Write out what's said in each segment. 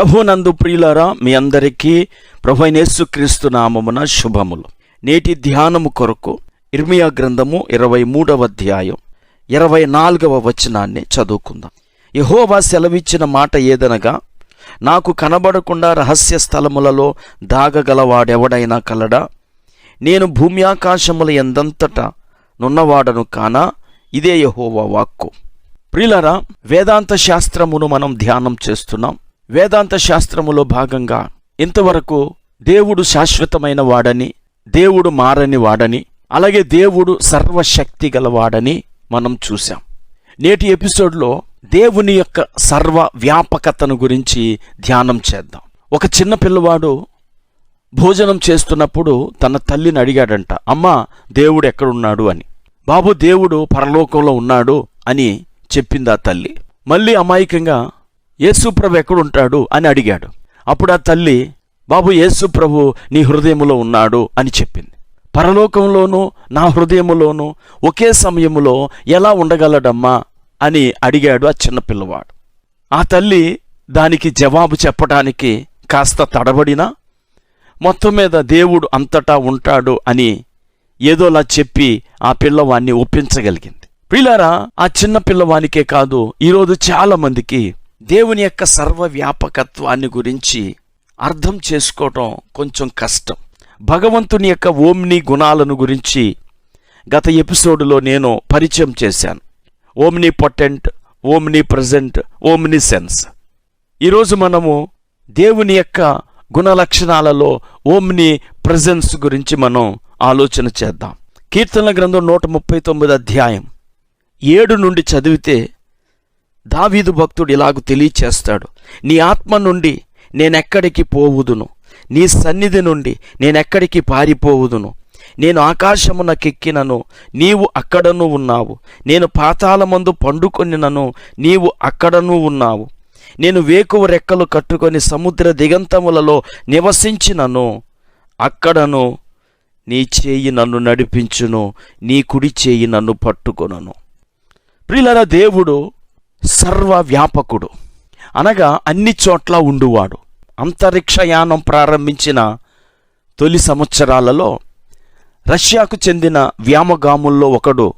ప్రభునందు ప్రియులారా మీ అందరికీ ప్రభు యేసుక్రీస్తు నామమున శుభములు. నేటి ధ్యానము కొరకు ఇర్మియా గ్రంథము ఇరవై మూడవ అధ్యాయం ఇరవై నాలుగవ వచనాన్ని చదువుకుందాం. యహోవా సెలవిచ్చిన మాట ఏదనగా నాకు కనబడకుండా రహస్య స్థలములలో దాగగలవాడెవడైనా కలడా? నేను భూమి ఆకాశముల ఎందంతటా నున్నవాడను కానా? ఇదే యహోవా వాక్కు. ప్రిలరా వేదాంత శాస్త్రమును మనం ధ్యానం చేస్తున్నాం. వేదాంత శాస్త్రములో భాగంగా ఇంతవరకు దేవుడు శాశ్వతమైన వాడని దేవుడు మారని వాడని అలాగే దేవుడు సర్వశక్తి గలవాడని మనం చూశాం. నేటి ఎపిసోడ్లో దేవుని యొక్క సర్వ వ్యాపకతను గురించి ధ్యానం చేద్దాం. ఒక చిన్న పిల్లవాడు భోజనం చేస్తున్నప్పుడు తన తల్లిని అడిగాడంట అమ్మా దేవుడు ఎక్కడున్నాడు? అని. బాబు దేవుడు పరలోకంలో ఉన్నాడు అని చెప్పింది ఆ తల్లి. మళ్ళీ అమాయకంగా యేసుప్రభు ఎక్కడుంటాడు అని అడిగాడు. అప్పుడు ఆ తల్లి బాబు యేసుప్రభు నీ హృదయములో ఉన్నాడు అని చెప్పింది. పరలోకంలోనూ నా హృదయములోనూ ఒకే సమయంలో ఎలా ఉండగలడమ్మా? అని అడిగాడు ఆ చిన్న పిల్లవాడు. ఆ తల్లి దానికి జవాబు చెప్పడానికి కాస్త తడబడినా మొత్తం మీద దేవుడు అంతటా ఉంటాడు అని ఏదోలా చెప్పి ఆ పిల్లవాణ్ణి ఒప్పించగలిగింది. ప్రియులారా ఆ చిన్న పిల్లవానికే కాదు ఈరోజు చాలామందికి దేవుని యొక్క సర్వ వ్యాపకత్వాన్ని గురించి అర్థం చేసుకోవటం కొంచెం కష్టం. భగవంతుని యొక్క ఓమ్ని గుణాలను గురించి గత ఎపిసోడ్లో నేను పరిచయం చేశాను. Omnipotent omnipresent omni sense. ఈరోజు మనము దేవుని యొక్క గుణలక్షణాలలో ఓమ్ని ప్రజెన్స్ గురించి మనం ఆలోచన చేద్దాం. కీర్తన గ్రంథం నూట ముప్పై తొమ్మిది అధ్యాయం ఏడు నుండి చదివితే దావీదు భక్తుడు ఇలాగ తెలియచేస్తాడు నీ ఆత్మ నుండి నేనెక్కడికి పోవుదును? నీ సన్నిధి నుండి నేనెక్కడికి పారిపోవుదును? నేను ఆకాశమునకెక్కినను నీవు అక్కడను ఉన్నావు. నేను పాతాళమందు పండుకొనినను నీవు అక్కడను ఉన్నావు. నేను వేకువ రెక్కలు కట్టుకొని సముద్ర దిగంతములలో నివసించినను. అక్కడను నీ చేయి నన్ను నడిపించును నీ కుడి చేయి నన్ను పట్టుకొనను. ప్రియులరా దేవుడు సర్వ వ్యాపకుడు అనగా అన్ని చోట్ల ఉండువాడు. అంతరిక్షయానం ప్రారంభించిన తొలి సంవత్సరాలలో రష్యాకు చెందిన వ్యామగాముల్లో ఒకడు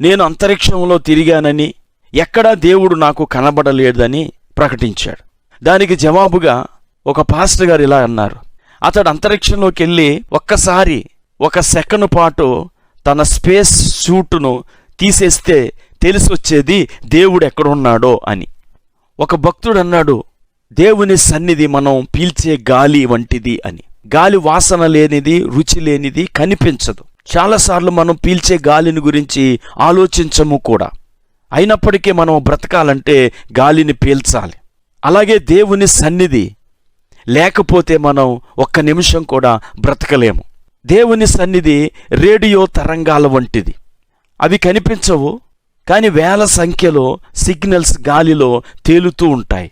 నేను అంతరిక్షంలో తిరిగానని ఎక్కడా దేవుడు నాకు కనబడలేదని ప్రకటించాడు. దానికి జవాబుగా ఒక పాస్టర్ గారు ఇలా అన్నారు అతడు అంతరిక్షంలోకి వెళ్ళి ఒక్కసారి ఒక సెకండ్ పాటు తన స్పేస్ సూటును తీసేస్తే తెలిసి వచ్చేది దేవుడు ఎక్కడున్నాడో అని. ఒక భక్తుడు అన్నాడు దేవుని సన్నిధి మనం పీల్చే గాలి వంటిది అని. గాలి వాసన లేనిది రుచి లేనిది కనిపించదు. చాలాసార్లు మనం పీల్చే గాలిని గురించి ఆలోచించము కూడా. అయినప్పటికీ మనం బ్రతకాలంటే గాలిని పీల్చాలి. అలాగే దేవుని సన్నిధి లేకపోతే మనం ఒక్క నిమిషం కూడా బ్రతకలేము. దేవుని సన్నిధి రేడియో తరంగాల వంటిది. అవి కనిపించవు కానీ వేల సంఖ్యలో సిగ్నల్స్ గాలిలో తేలుతూ ఉంటాయి.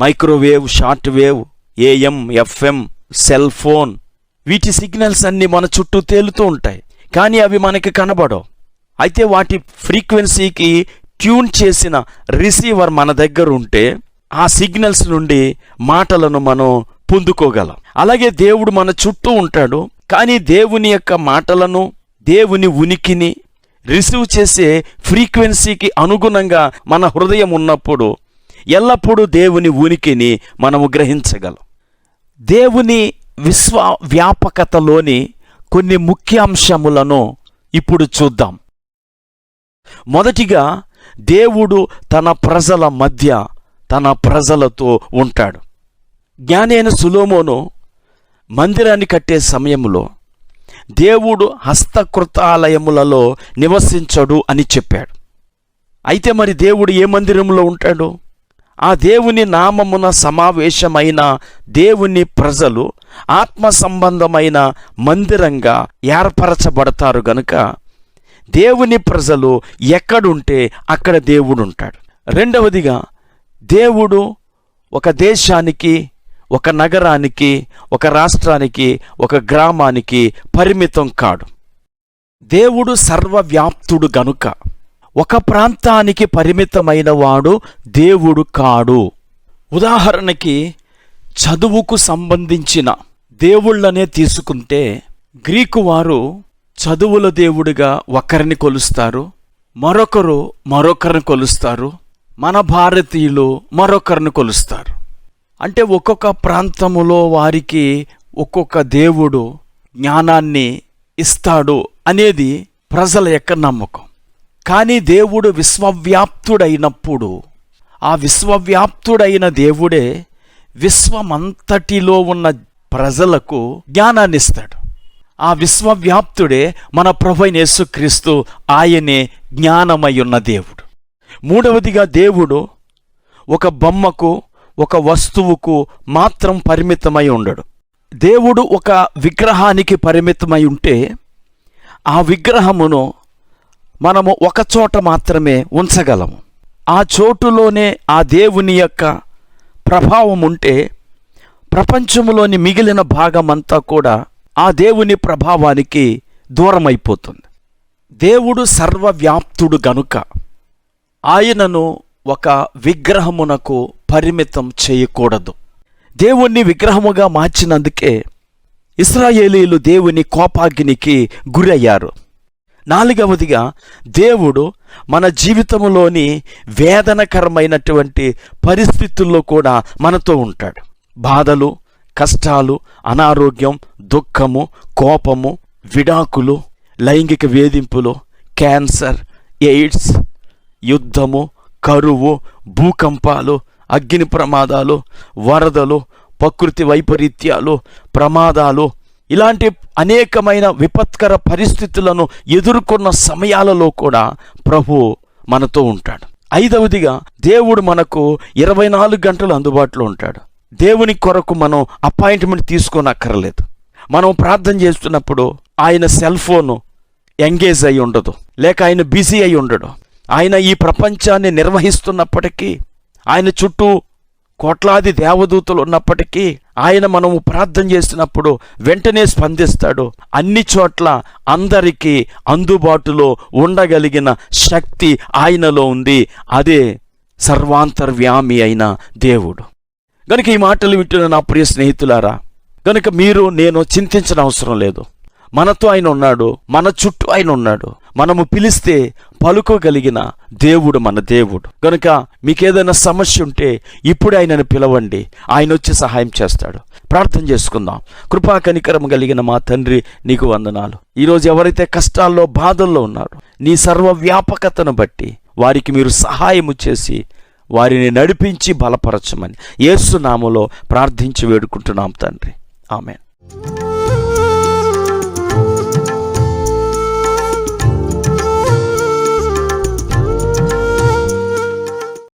Microwave short wave AM FM cell phone వీటి సిగ్నల్స్ అన్నీ మన చుట్టూ తేలుతూ ఉంటాయి. కానీ అవి మనకి కనబడవు. అయితే వాటి ఫ్రీక్వెన్సీకి ట్యూన్ చేసిన రిసీవర్ మన దగ్గర ఉంటే ఆ సిగ్నల్స్ నుండి మాటలను మనం పొందుకోగలం. అలాగే దేవుడు మన చుట్టూ ఉంటాడు. కానీ దేవుని యొక్క మాటలను దేవుని ఉనికిని రిసీవ్ చేసే ఫ్రీక్వెన్సీకి అనుగుణంగా మన హృదయం ఉన్నప్పుడు ఎల్లప్పుడూ దేవుని ఉనికిని మనము గ్రహించగలం. దేవుని విశ్వ వ్యాపకతలోని కొన్ని ముఖ్యాంశములను ఇప్పుడు చూద్దాం. మొదటిగా దేవుడు తన ప్రజల మధ్య తన ప్రజలతో ఉంటాడు. జ్ఞానైన సులోమోను మందిరాన్ని కట్టే సమయంలో దేవుడు హస్తకృతాలయములలో నివసించడు అని చెప్పాడు. అయితే మరి దేవుడు ఏ మందిరంలో ఉంటాడు? ఆ దేవుని నామమున సమావేశమైన దేవుని ప్రజలు ఆత్మ సంబంధమైన మందిరంగా ఏర్పరచబడతారు గనుక దేవుని ప్రజలు ఎక్కడుంటే అక్కడ దేవుడు ఉంటాడు రెండవదిగా దేవుడు ఒక దేశానికి ఒక నగరానికి ఒక రాష్ట్రానికి ఒక గ్రామానికి పరిమితం కాడు. దేవుడు సర్వవ్యాప్తుడు గనుక. ఒక ప్రాంతానికి పరిమితమైన వాడు దేవుడు కాడు. ఉదాహరణకి చదువుకు సంబంధించిన దేవుళ్ళనే తీసుకుంటే గ్రీకు వారు చదువుల దేవుడిగా ఒకరిని కొలుస్తారు మరొకరు మరొకరిని కొలుస్తారు మన భారతీయులు మరొకరిని కొలుస్తారు. అంటే ఒక్కొక్క ప్రాంతములో వారికి ఒక్కొక్క దేవుడు జ్ఞానాన్ని ఇస్తాడు అనేది ప్రజల యొక్క నమ్మకం. కానీ దేవుడు విశ్వవ్యాప్తుడైనప్పుడు ఆ విశ్వవ్యాప్తుడైన దేవుడే విశ్వమంతటిలో ఉన్న ప్రజలకు జ్ఞానాన్ని ఇస్తాడు. ఆ విశ్వవ్యాప్తుడే మన ప్రభైన యేసుక్రీస్తు ఆయనే జ్ఞానమై ఉన్న దేవుడు. మూడవదిగా దేవుడు ఒక బొమ్మకు ఒక వస్తువుకు మాత్రం పరిమితమై ఉండడు. దేవుడు ఒక విగ్రహానికి పరిమితమై ఉంటే ఆ విగ్రహమును మనము ఒక చోట మాత్రమే ఉంచగలము. ఆ చోటులోనే ఆ దేవుని యొక్క ప్రభావం ఉంటే ప్రపంచంలోని మిగిలిన భాగమంతా కూడా ఆ దేవుని ప్రభావానికి దూరమైపోతుంది. దేవుడు సర్వవ్యాప్తుడు గనుక ఆయనను ఒక విగ్రహమునకు పరిమితం చేయకూడదు. దేవుణ్ణి విగ్రహముగా మార్చినందుకే ఇస్రాయేలీలు దేవుని కోపాగ్నికి గురయ్యారు. నాలుగవదిగా దేవుడు మన జీవితంలోని వేదనకరమైనటువంటి పరిస్థితుల్లో కూడా మనతో ఉంటాడు. బాధలు కష్టాలు అనారోగ్యం దుఃఖము కోపము విడాకులు లైంగిక వేధింపులు క్యాన్సర్ ఎయిడ్స్ యుద్ధము కరువు భూకంపాలు అగ్ని ప్రమాదాలు వరదలు ప్రకృతి వైపరీత్యాలు ప్రమాదాలు ఇలాంటి అనేకమైన విపత్కర పరిస్థితులను ఎదుర్కొన్న సమయాలలో కూడా ప్రభు మనతో ఉంటాడు. ఐదవదిగా దేవుడు మనకు ఇరవై నాలుగు గంటలు అందుబాటులో ఉంటాడు. దేవుని కొరకు మనం అపాయింట్మెంట్ తీసుకోనక్కర్లేదు. మనం ప్రార్థన చేస్తున్నప్పుడు ఆయన సెల్ ఫోను ఎంగేజ్ అయి ఉండదు. లేక ఆయన బిజీ అయి ఉండడు. ఆయన ఈ ప్రపంచాన్ని నిర్వహిస్తున్నప్పటికీ ఆయన చుట్టూ కోట్లాది దేవదూతలు ఉన్నప్పటికీ ఆయన మనము ప్రార్థన చేసినప్పుడు వెంటనే స్పందిస్తాడు. అన్ని చోట్ల అందరికీ అందుబాటులో ఉండగలిగిన శక్తి ఆయనలో ఉంది. అదే సర్వాంతర్వ్యామి అయిన దేవుడు. గనుక ఈ మాటలు వింటున్న నా ప్రియ స్నేహితులారా గనుక మీరు నేను చింతించిన అవసరం లేదు. మనతో ఆయన ఉన్నాడు మన చుట్టూ ఆయన ఉన్నాడు. మనము పిలిస్తే పలుకోగలిగిన దేవుడు మన దేవుడు. గనుక మీకేదైనా సమస్య ఉంటే ఇప్పుడు ఆయనను పిలవండి. ఆయన వచ్చి సహాయం చేస్తాడు. ప్రార్థన చేసుకుందాం. కృపా కనికరం కలిగిన మా తండ్రి నీకు వందనాలు. ఈరోజు ఎవరైతే కష్టాల్లో బాధల్లో ఉన్నారో నీ సర్వ వ్యాపకతను బట్టి వారికి మీరు సహాయము చేసి వారిని నడిపించి బలపరచమని ఏసునామలో ప్రార్థించి వేడుకుంటున్నాం తండ్రి. ఆమె